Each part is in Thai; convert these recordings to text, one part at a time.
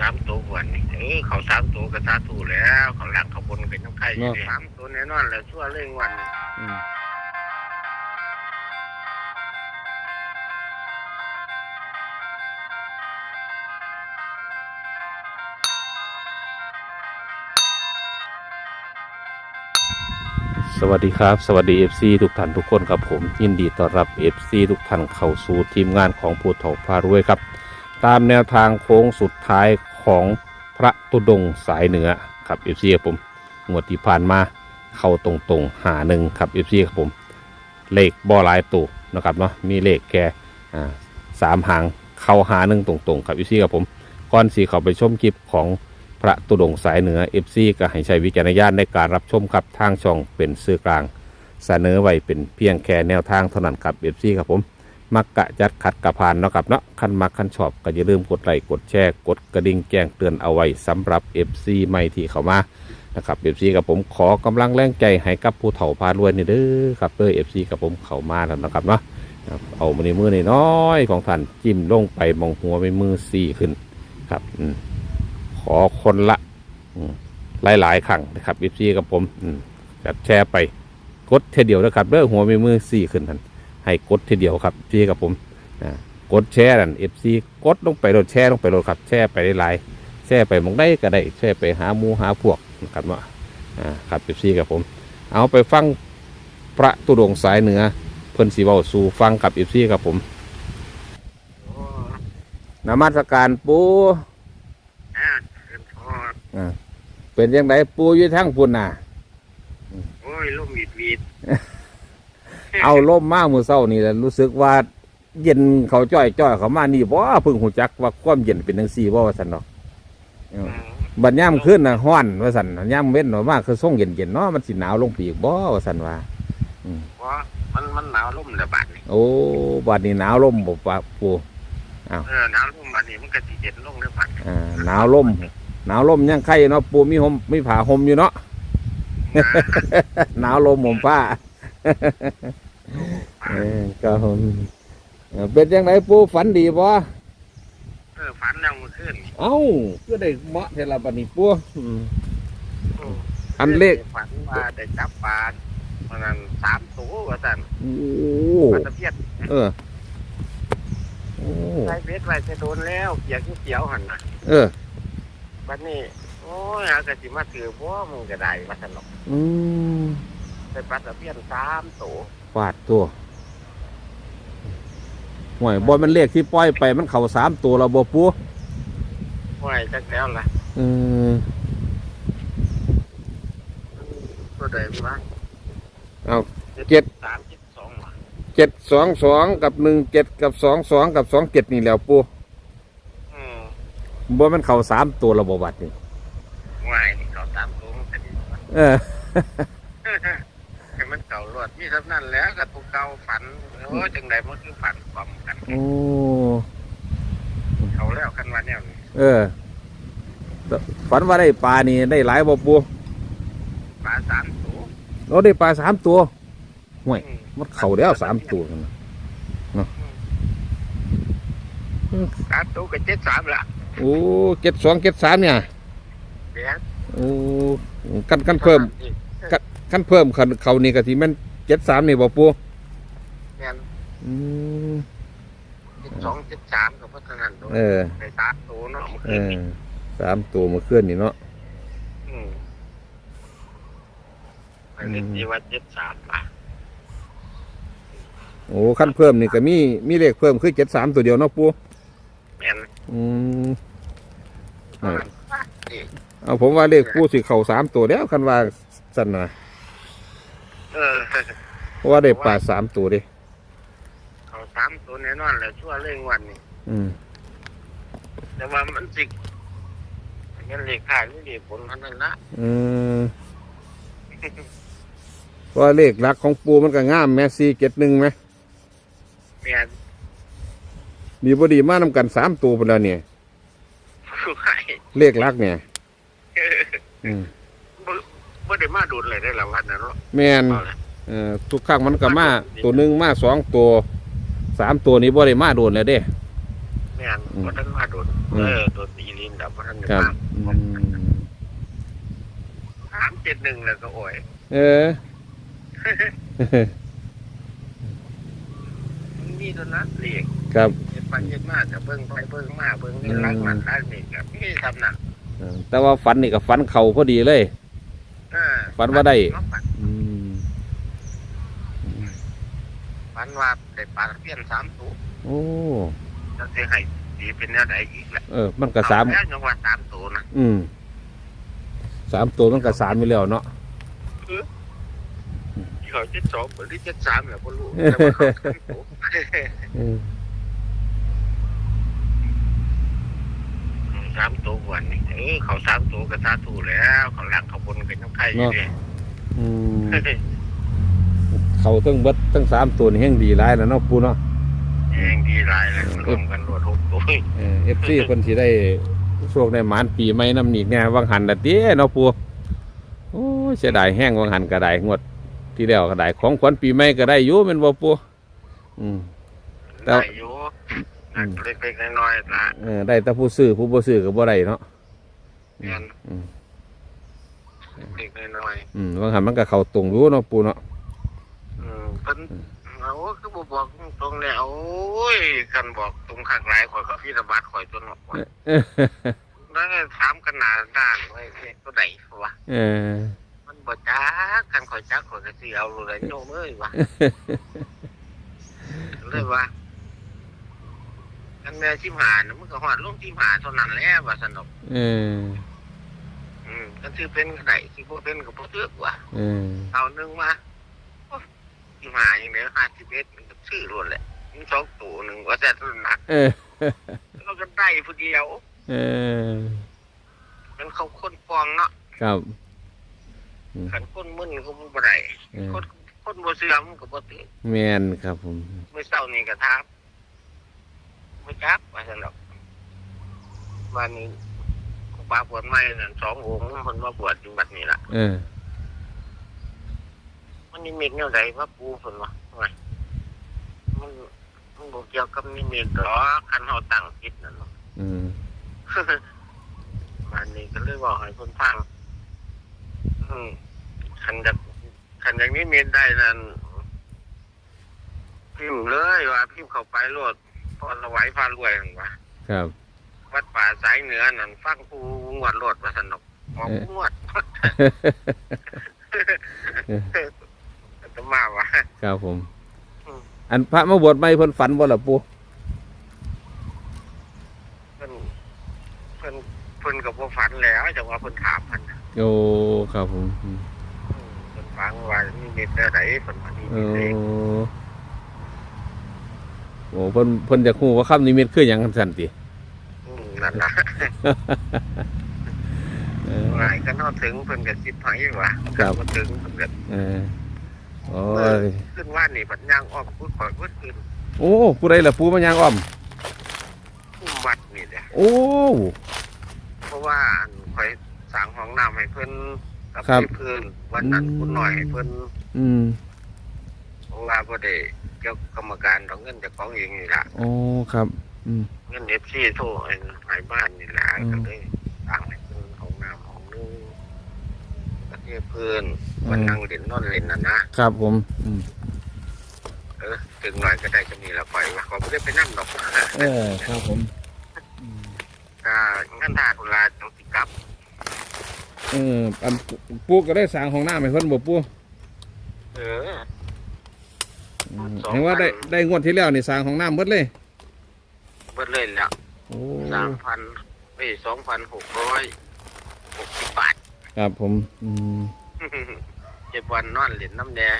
สามตัวกวนนี่เออเขาสามตัวก็สาธุแล้ว เขาหลังเขาบนเป็นน้ำไข่อยู่ดิสามตัวแน่นอนแล้วชั่วเรื่องวันนี่อืมสวัสดีครับ สวัสดี FC ทุกท่านทุกคนครับผม ยินดีต้อนรับ FC ทุกท่านเข้าสู่ทีมงานของผู้ถกพารวยครับ ตามแนวทางโค้งสุดท้ายของพระตุดงสายเหนือครับ FC ครับผมงวดที่ผ่านมาเข้าตรงๆหาหนึ่งครับ FC ครับผม เลขบ่อลายตัวนะครับเนาะมีเลขแค่อ่าสามหางเข้าหาหนึ่งตรงๆครับ FC ครับผมก่อนสีเขาไปชมคลิปของพระตุดงสายเหนือ FC ก็ให้ใช้วิจารณญาณในการรับชมครับทางช่องเป็นสื่อกลาง เสนอไว้เป็นเพียงแค่แนวทางเท่านั้นครับ FC ครับผม มักกะจัดขัดกระพานเนาะครับเนาะคันมักคันชอบก็อย่าลืมกดไลค์กดแชร์กดกระดิ่งแจ้งเตือนเอาไว้สำหรับ FC ใหม่ที่เข้ามานะครับ FC กับผมขอกำลังแรงใจให้กับผู้เฒ่าพารวยนี่เด้อครับเด้อ FC กับผมเข้ามาแล้วนะครับเนาะเอามือในมือในน้อยของท่านจิ้มลงไปมองหัวไปมือสี่ขึ้นครับอืมขอคนละอืมหลายๆครั้งนะครับ FC กับผมอืมจัดแชร์ไปกดเทเดียวนะครับเด้อหัวไปมือสี่ขึ้นทัน ให้กดทีเดียวครับพี่กับผมอ่ากดแชร์นั่นเอฟซีกดลงไปโดนแชร์ลงไปโดนครับแชร์ไปหลายๆแชร์ไปหมองได้ก็ได้แชร์ไปหาหมูหาพวกนะครับว่าอ่าครับเอฟซีกับผม เอาไปฟังพระตุดงค์สายเหนือ เพิ่นสีเบาสู่ฟังกับเอฟซีกับผมโอ้นมัสการปูอ่าเกินทอดอ่าเป็นยังไงปูอยู่ทั้งปุ่นน่ะ โอ้ยลูกหวีดหวีด เอาล่มมากมือเศร้านี่แหละรู้สึกว่า เย็นเขาจ้อยจ้อยเขามานี่บ่เพิ่งหูจักว่าความเย็นเป็นจังซี่บ่ว่าซั่นดอกอืมบัดย่ำขึ้นนะห้อนว่าสันย่ำเว้นหน่อยมากคือส่งเย็นเย็นๆเนาะมันสิหนาวลงปีกบ่ว่าสันว่าเพราะมันมันหนาวลมระบาดนี่โอ้บัดนี้หนาวลมบ่ปะปูเออหนาวลมอันนี้มันก็สิเย็นลงระบาดอ่าหนาวลมหนาวลมยังไข่เนาะปูมีห่มมีผ้าห่มอยู่เนาะนะหนาวลมห่มผ้า เออก็ห่มเออเป็นยังไงปูฝันดีบ่เออฝันแล้วเมื่อคืนเอ้าก็ได้เหมาะเทละบัดนี้ปูอืมอืมอันเลขฝันว่าได้จับปลาเพราะนั้นสามตัวว่าสั่นโอ้ปลาตะเพียนเออโอ้ใช้เบ็ดไว้จะโดนแล้วเปียกเขียวๆหันนะเออบัดนี้โอ้ยอากาสิมาถือพวกมึงก็ได้ว่าสนอกอืมได้ปลาตะเพียนสามตัว ฟาดตัวห่วยบอลมันเลขที่ปล่อยไปมันเข่าสามตัวเราบอปูห้วยจักแล้วล่ะเออตัวใดวะเอาเจ็ดสามเจ็ดสองว่ะเจ็ดสองสองกับหนึ่งเจ็ดกับสองสองกับสองเจ็ดนี่แหล้วปูอืมบอลมันเข่าสามตัวเราบบัดนี่ง่ายนี่เขาสามตัวมันก็ดีวะเออ ให้มันเก่ารวด มีสำนั่นแล้วกับตัวเก่าฝันโอ้ยจังใดมันคือฝันความกันโอ้ เขาแล้วกันวันนี้เออแต่ฝันว่าได้ปลานี่ได้หลายบอปูปลาสามตัวเราได้ปลาสามตัวห่วยอืมมันเข่าแล้วสามตัวนั่นน่ะเนาะสามตัวกับเจ็ดสามละโอ้เจ็ดสองเจ็ดสามเนี่ย เดี๋ยวโอ้กันกันเพิ่มขั้นเพิ่มขันเขานี่กะทิมัน เจ็ดสามนี่บอกปูเนี่ยอืมเจ็ดสองเจ็ดสามกับพัฒนาตัวเออ ไปสามตัวเนาะมันเอคืออสามตัวมาเคลื่อนนี่เนาะอืมอันนี้ที่ว่าเจ็ดสามป่ะโอ้ขั้นเพิ่มนี่ก็มีมีเลขเพิ่มคือเจ็ดสามตัวเดียวเนาะปูแม่นอืมอ่าอ่านี่เอาผมว่าเลขปูสิเข่าสามตัวแล้วคันว่าสันนะเออเพ ราะว่าได้ปลาสามตัวเดิเขาสามตัวแน่นอนแล้วชั่วเรื่องวันนี้อืมแต่ว่ามันสิเงินเลขขายไม่ดีผลเท่านั้นละอืมเพราะว่าเลขหลักของปูมันก็ง่ามแมซี่เจ็ดหนึ่งไหมแม่นดีพอดีมานำกันสามตัวพนแล้วเนี่ย ผู้ให้เลขหลักเนี่ยอืมบ่บ่ได้มาดูเลยได้ละวันนั้นหรอกแมนเอาละ เอ่อทุกครั้งมันก็มาตัวหนึ่งมาสองตัวสามตัวนี้บ่ได้มาโดนแล้วเด้ แม่นบ่ทันมาโดนอืเอมอโดนอีลินดับบ่ทันได้ครับมาอืมสามเจ็ดหนึ่งแล้วก็โอ้ยเออ มันมีตัวนั้นเรียกครับเฮ็ดไปเฮ็ดมาจะเบิ่งไปเบิ่งมาเบิ่งนี่รักมันรักนี่ก็มีทำน่ะเออแต่ว่าฝันนี่กับฝันเข่าพอดีเลย เออฝันว่าได้ ฝัน อืม ฝันว่าได้ปลาตะเพียนสามตัวโอ้จะสิให้สีเป็นแนวใดอีกแหละเออ มันก็สามเอแล้วยังว่าสามตัวนะอืมสามตัวมันก็สามไปแล้วเนาะเขาเจ็ดสองหรือเจ็ดสามเนี่ยก็รู้แต่ว่าเขาสามตัวอืมสามตัววันนี้เออเขาสามตัวก็สาธุแล้ว เขาหลังเขาบนกันยังไข่อยู่เลย อืม เขาตั้งเบัดตั้งสามตัวนี่แห่งดีร้ายแล้วเนาะปูเนาะเองดีหลายเลยรวมกันรวดหกตัวเออฟซีคนที่ได้โชคได้หมานปีใหม่น้ำหนีกเนี่ยวังหันละเตี้ยเนาะปูโอ้ยเสียดายแห้งวังหันก็ได้งวด ที่แล้วก็ได้ของขวัญปีใหม่ก็ได้อยู่แมันบ่ปูอืมแล้ได้วอยู่นักเล็กๆน้อยๆนะเออได้แต่ผู้ซื้อผู้บ่ซื้อก็บ่ได้เนาะเรียนอืมเล็กๆน้อยอืมวังหันมันก็เข้าตรงอยู่เนาะปูเนาะๆอืม เพิ่นเอาคือบ่บอกตรงๆเนี่ยโอ้ยกันบอกตรงข้างหลายข่อยกับพี่ระบาดข่อยจนหมดเออแล้วก็ถามกันหนาด้านไว้เฮ้ยตัวไหนวะเออมันบ่จักกันข่อยจักข่อยก็สิเอาเลยโยมเอ้ยวะเลยว่ากันแม่ชิมหานะมันก็ฮอดลงชิมหาเท่านั้นแหละว่าสนุกเอออืมกันสิเป็นก็ได้สิบ่เป็นก็บ่เลือกว่ะเออเอาหนึงมาโอ้ย ชิมหาอย่างเดียว51มันก็ซื้อรวดแหละมันสองตัวหนึงว่าแต่ตัวหนักเออ แล้วก็ได้ผู้เดียวเออ มันเขาคนฟองเนาะครับคันคนมึนก็บ่ได้เออคนคนบ่เสื่อมก็บ่ตื่นแมนครับผม เมื่อเช้านี้ก็ถามบ่จักว่าซั่นดอกวันนี้ครูบาบวชใหม่นั่นสององค์เพิ่นมาบวชอยู่บัดนี้ล่ะเออ มันนิมิตแนวใดว่าปูเพิ่นว่าว่ามันมันบ่เกี่ยวกับนิมิตหรอกคันเฮาตั้งจิตนั่นเนาะอืมวันนี้ก็เลยบอกให้เพิ่นฟังอืมคันจะคันอย่างนี้มีได้นั่นพิมพ์เลยว่าพิมพ์เข้าไปโลดพอสวัยพารวยนั่นว่าครับ วัดป่าสายเหนือนั่นฟังผู้งวดโลดว่าสนุกออกผู้งวดจะมาว่า ครับผม อืมอันพระมาบวชใหม่เพิ่นฝันบ่ล่ะปูเพิ่นเพิ่นเพิ่นกับบ่ฝันแล้วจังว่าเพิ่นถามเพิ่นน่ะโอ้ครับผมอืมอืมเพิ่นฟังว่านี่มีแต่ไหนเพิ่นว่านี่โอ้มีเองโอ้เพิ่นเพิ่นจะฮู้ว่าคำนิมิตคือหยังกันสั่นติอืมนั่นล่ะเออ หลายก็นอถึงเพิ่นก็สิบไผว่าครับบ่ถึงเพิ่นก็เออ โอ้ยขึ้นว่านี่บัดย่างออกพูดข่อยพูดขึ้นโอ้ผู้ใดล่ะปูมายางอ้อมผู้วัดนี่แหละโอ้ เพราะว่าอันข่อยสร้างห้องน้ำให้เพิ่นกับครับให้เพิ่นวันนั้นอืมคุณหน่อยให้เพิ่นอืมเพราะว่าบ่ได้เกี่ยวกับกรรมการดอกเงินจากของเองนี่ล่ะโอ้ครับ อืม เงิน FC โทรให้ให้บ้านนี่ล่ะอืม ก็เลยสร้างให้เพิ่นห้องน้ำห้องนึง ก็ที่เพิ่นมันนั่งเล่นนอนเล่นน่ะนะครับผม อืมเออถึงหน่อยก็ได้ก็มีละข่อยว่าเขาบ่ได้ไปนั่ดอกเออครับผมก็งั้นถ้าตุลาจังสิกลับเอออันปูก็ได้สร้างห้องน้ำให้เพิ่นบ่ปูเออ อืมสองพันเห็นว่าได้ได้งวดที่แล้วนี่สร้างห้องน้ำเบิดเลย เบิดเลยแล้วโอ้สามพันเอ้สองพันหกร้อยหกสิบบาท ครับผมอืมเจ็บวันนอนเหรียญน้ำแดง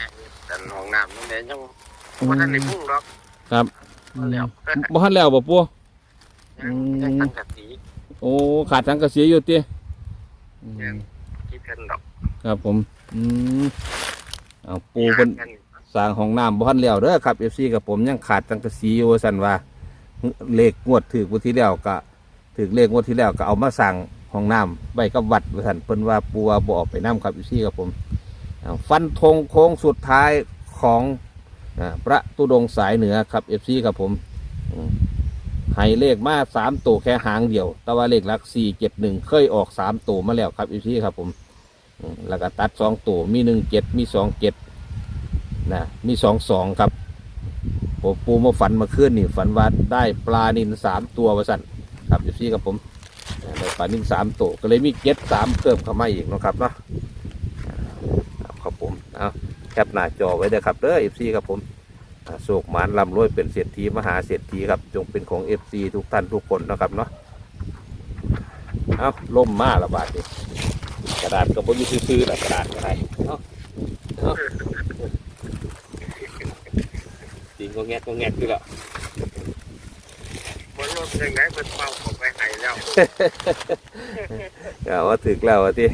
แต่ห้องน้ำน้ำแดงยังว่าท่านในพุ่งหรอกครับมาแล้วบ่ทันแล้วบ่ปูยังยังตั้งกะสีโอ้ขาดสังกะสีอยู่ติอืมยังคิดกันดอกครับผมอืมเอาปูเพิ่นกันสร้างห้องน้ำบ่ทันแล้วเด้อครับ FC กับผมยังขาดสังกะสีอยู่ว่าซั่นว่าเลขงวดถือวันที่แล้วก็ถือเลขงวดที่แล้วก็เอามาสั่ง ห้องน้ำไว้กับวัดว่าซั่นเพิ่นว่าปูว่าบ่ออกไปน้ำครับ FC กับผมฟันธงโค้งสุดท้ายของพระตุดงสายเหนือครับ FC กับผมให้เลขมาสามตัวแค่หางเดียว แต่ว่าเลขหลักสี่เจ็ดหนึ่งเคยออกสามตัวมาแล้วครับอีพี่ครับผม แล้วก็ตัดสองตัวมีหนึ่งเจ็ดมีสองเจ็ดนะมีสองสองครับผมปูมาฝันมาขึ้นนี่ฝันว่าได้ปลานินสามตัววะสันครับอีพี่ครับผม ได้ปลานินสามตัวก็เลยมีเจ็ดสามเพิ่มเข้ามาอีกนะครับเนาะอ่าครับครับผมเอาแคปหน้าจอไว้เด้อครับเด้อเอีพี่ครับผมโศกหมานลำรวยเป็นเศรษฐีมหาเศรษฐีครับจงเป็นของเอฟซีทุกท่านทุกคนนะครับเนาะเอาล่มมาละบาทนี่กระดาษก็บ่มีซื้อๆละกระดาษอะไรเนาะเนาะจริงก็แงกก็แงกอยู่แล้วบนรถยังไงเป็นเป้าผม ก็ว่าถึกแล้วว่าที่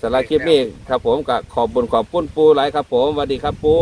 สำหรับคลิปนี้ครับผมก็ขอบบนขอบปุ้นปูหลายครับผมสวัสดีครับปู